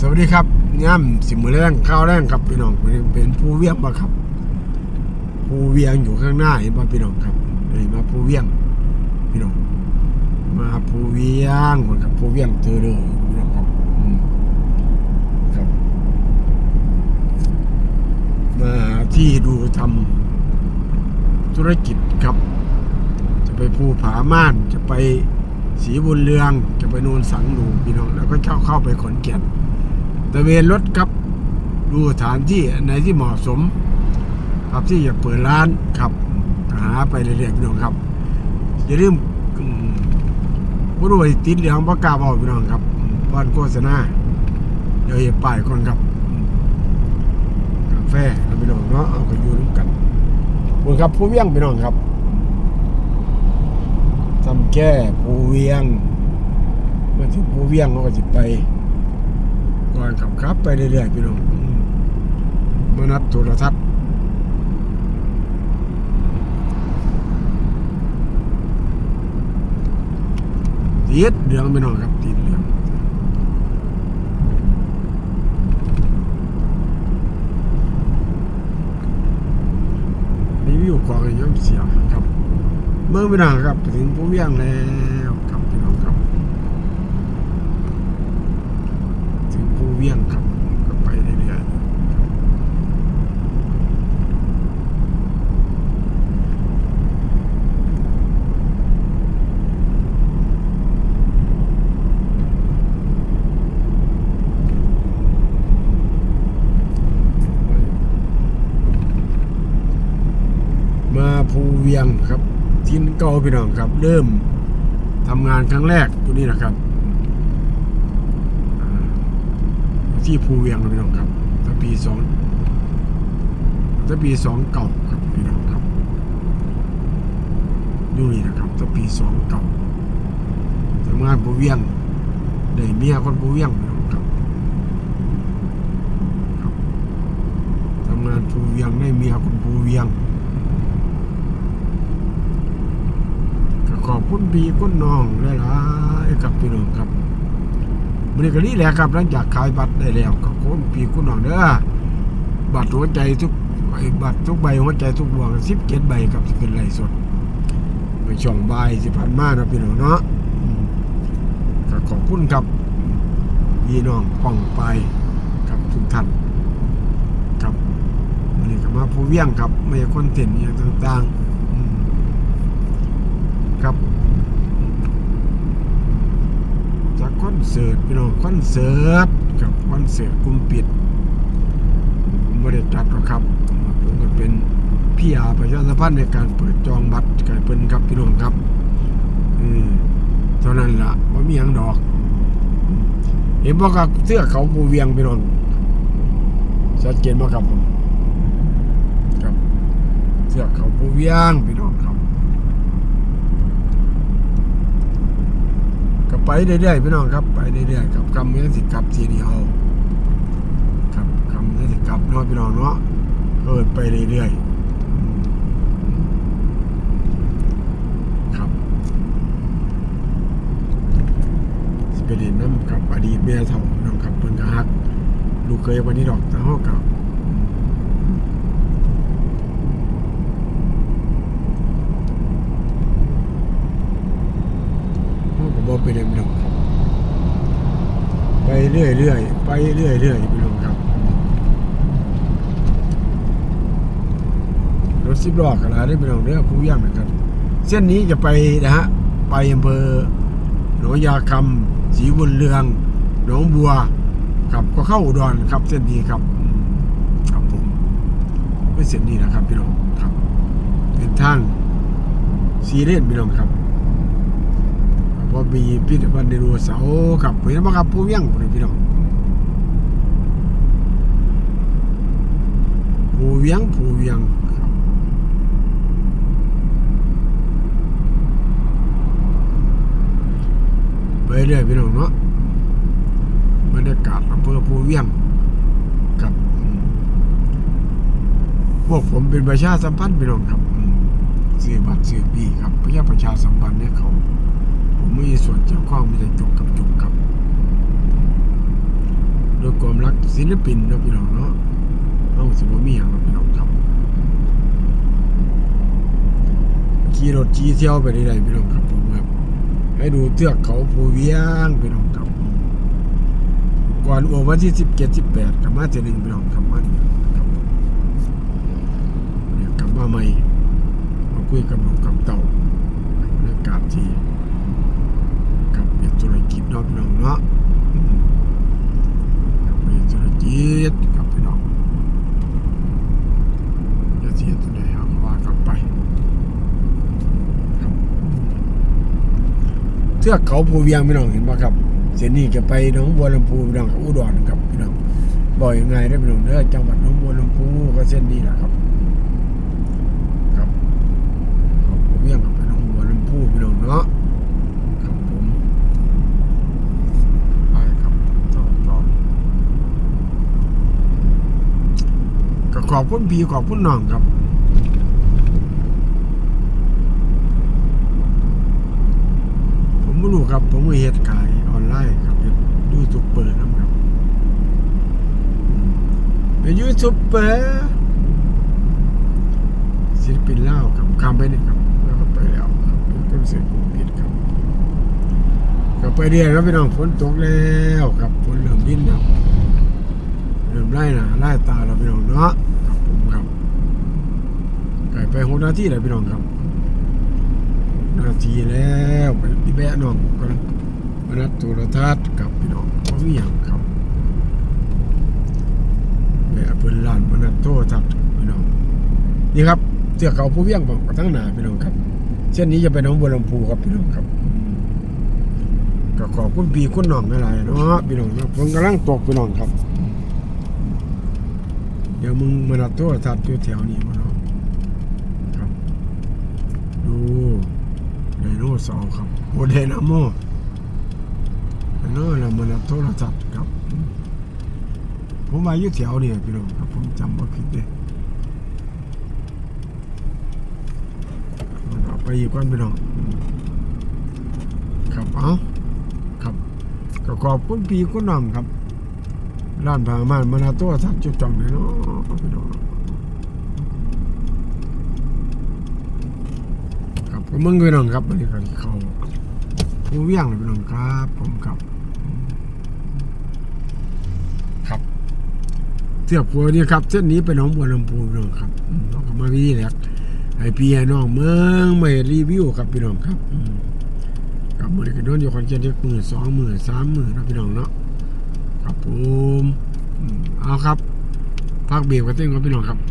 สวัสดีครับย่ำสิมือแรงข้าวแรงครับพี่น้องเป็นเป็นผู้เวียงปะครับ ผู้เวียงอยู่ข้างหน้าเห็นป่ะพี่น้องครับเลยมาผู้เวียงพี่น้องมาผู้เวียงเหมือนกับผู้เวียงเจอเลยพี่น้องครับมครับ มาที่ดูทำธุรกิจครับ จะไปภูผาม่านจะไปสีบุญเรืองจะไปโนนสังดูพี่น้องแล้วก็เข้าเข้าไปขอนแก่น ตะเวนรถครับ ดูสถานที่ไหนที่เหมาะสม ครับที่อยากเปิดร้านครับหาไปเรื่อยๆพี่น้องครับ อย่าลืมผู้รู้ว่าติดเหลืองประกล้าศบอกพี่น้องครับบ้านโฆษณาเดี๋ยวอย่าป้ายก่อนครับกาแฟแล้วพี่น้องเนาะเอาไปอยู่ร่วมกันขอบคุณครับผู้เวียงพี่น้องครับทำแก้ภูเวียงเมื่อถึงภูเวียงเราก็จะไป ขับครับไปเรื่อยๆพี่น้องมานัดโทรทัศน์ติดเหลืองพี่น้องครับติดเหลืองรีวิวของย่อมเสียครับ เมื่อไม่นานครับถึงผู้เวียงแล้วครับพี่น้องครับ ถึงผู้ เวียงครับก็ไปเรื่อยๆมาภูเวียงครับ ทินเก่าพี่น้องครับ เริ่มทำงานครั้งแรกตัวนี้นะครับอ่า ที่ภูเวียงครับพี่น้องครับตั้งปีสองตั้งปีสองเก่าครับพี่น้องครับอยู่นี่นะครับตั้งปีสองเก่าทำงานภูเวียงได้เมียคนภูเวียงพี่น้องครับครับทำงานภูเวียงได้เมียคนภูเวียงก็ขอบคุณพี่คุณน้องหลายๆครับพี่น้องครับ บริการนี้แหละครับหลังจากขายบัตรได้แล้วก็คุณผีคุณน้องเด้อบัตรหัวใจทุกใบบัตรทุกใบหัวใจทุกดวงสิบเจ็ดใบครับที่เป็นไรสดไปช่องใบสิพันมาเนะพี่น้องเนาะก็ขอบคุณครับพี่น้องป้องไปครับทุกท่านครับวันนี้ก็มาผู้เวียงครับไม่คอนเทนต์อย่างต่าง ๆ ครับจากคอนเสิร์ตพี่น้องคอนเสิร์ตกับคอนเสิร์ตกลุ่มปิด ผมไม่ได้จัดหรอกครับ ผมก็เป็นพี่อาประชาสัมพันธ์ในการเปิดจองบัตรไก่เปิ้นครับพี่น้องครับ อืมเท่านั้นละว่ามีหยังดอก เห็นบอกกับเสื้อเขาภูเวียงพี่น้องชัดเจนมากครับผมครับเสื้อเขาภูเวียงพี่น้องครับ ก็ ไปเรื่อยๆพี่น้องครับไปเรื่อยๆครับคำนี้สิกับทีเดียวครับคำนี้สิกับเนาะพี่น้องเนาะเออไปเรื่อยๆครับสเปเดนน้ำครับอดีตเมียเถ่าพี่น้องครับเพิ่นก็ฮักลูกเคยวันนี้ดอกแต่ห้อกับห้องกับบอ ไปเรื่อยๆพี่น้องไปเรื่อยๆไปเรื่อยๆพี่น้องครับรถสิบล้อกันแล้วได้ไปลองเรือผู้ย่างนะครับ เส้นนี้จะไปนะฮะไปอำเภอหนองยาคำศรีบุญเรืองหนองบัวครับก็เข้าอุดรครับ เส้นนี้ครับครับผมเป็นเส้นนี้นะครับพี่น้องครับเป็นทางซีเรียสพี่น้องครับ เพอมีพิพิธภัณฑ์ไดโนเสาร์ครับเห็นไหมครับผู้ย่างพี่น้องผู้เวียงผู้เวียงครับไปเรื่อยพี่น้องเนาะบรรยากาศอำเภอภูเวียงครับ พวกผมเป็นประชาสัมพันธ์พี่น้องครับอืมซื้อบัตรซื้อปีครับประชาประชาสัมพันธ์เนี่ยเขา มไม่มีส่วนเกี่ยวข้องมีแต่จบกับจบครับรถความรักศิลปินนะพี่น้องเนาะเอาสิบ่มีหยังเนาะพี่น้องครับขี่รถขี่เที่ยวไปได้ๆพี่น้องครับผมครับ ให้ดูเทือกเขาภูเวียงพี่น้องครับก่อนโอวันที่สิบเจ็ดสิบแปดกลับมาเจอหนึ่งพี่น้องกลับมาครับเนี่ยกลับมาใหม่มาคุยกับลูกกับเต่าเรื่องการที่ เป็นธุรกิจเนาะพี่น้องเนาะอืมกับเป็นธุรกิจกับพี่น้องจะเสียตัวไหนเอาว่ากลับไปครับเทือกเขาภูเวียงพี่น้องเห็นไหมครับ เส้นนี้จะไปหนองบัวลำพูพี่น้องกับอุดรครับพี่น้องบ่อยยังไงได้อพี่น้องเด้อจังหวัดหนองบัวลำพูก็เส้นนี้แหละครับเขาผมยังกับไปหนองบัวลำพูพี่น้องเนาะครับผมไปครับต่อต่อก็ ขอบคุณพี่ขอบคุณน้องครับผมไม่รู้ครับ ผมเฮ็ดขายออนไลน์ครับเป็นยูทูบเบอร์นะครับเป็นยูทูบเบอร์ศิลปินเล่าครับข้ามไปนี่ครับ แล้วก็ไปแล้วครับเป็นคนเสียงกรุงผิดครับก็ไปเรียนครับพี่น้องฝนตกแล้วครับฝนเริ่มดินครับ ริ่มไล่นาไล่ตาเราพี่น้องเนาะครับผมครับไก่ไปหกนาทีแล้วพี่น้องครับ นาทีแล้วไปพี่แบะน้องกันมานัดโทรทัศน์กับพี่น้องเขามีอย่างครับแบะเพิ่นล้านมานัดโทรทัศน์พี่น้องนี่ครับเทือเขาผู้เวียงบอกทั้งหนาพี่น้องครับเส้นนี้จะไปน้องบัวลำพูครับพี่น้องครับก็ขอบคุณพี่คุณน้องหลายๆเนาะพี่น้องครับผมกำลังตกพี่น้องครับ เดี๋ยวมึงมานัดโทรทัศน์อยู่แถวนี้มาเนาะครับดูไดโนเสาร์ครับโอเดนาโมไดโนแล้วมันโทรศัพท์ครับ ผมมาอยู่แถวนี่พี่น้องครับผมจำว่ผิดเลยไปอีกก่อนพี่น้องครับเอาครับก็ขอบคุณพี่คุณน้องครับ ร้านพามานมานาตัวทัดจุดจองเลยเนาะพี่น้องครับผมมึงพี่น้องครับวันนี้ก็เขาผู้เวียงเลยพี่น้องครับผมครับ ครับเทือกผัวนี่ครับ เส้นนี้ไปหนองบัวลำพูพี่น้องครับอืมเราก็มาวิธีแรกให้พี่ให้น้องเมืองมาเห็นรีวิวครับพี่น้องครับอืมครับมือนี้ก็โดนอยู่คอนเทนต์ที่มือสองมือสามมือนะพี่น้องเนาะ ครับผมอืมเอาครับพักเบรกกันเต้นครับพี่น้องครับ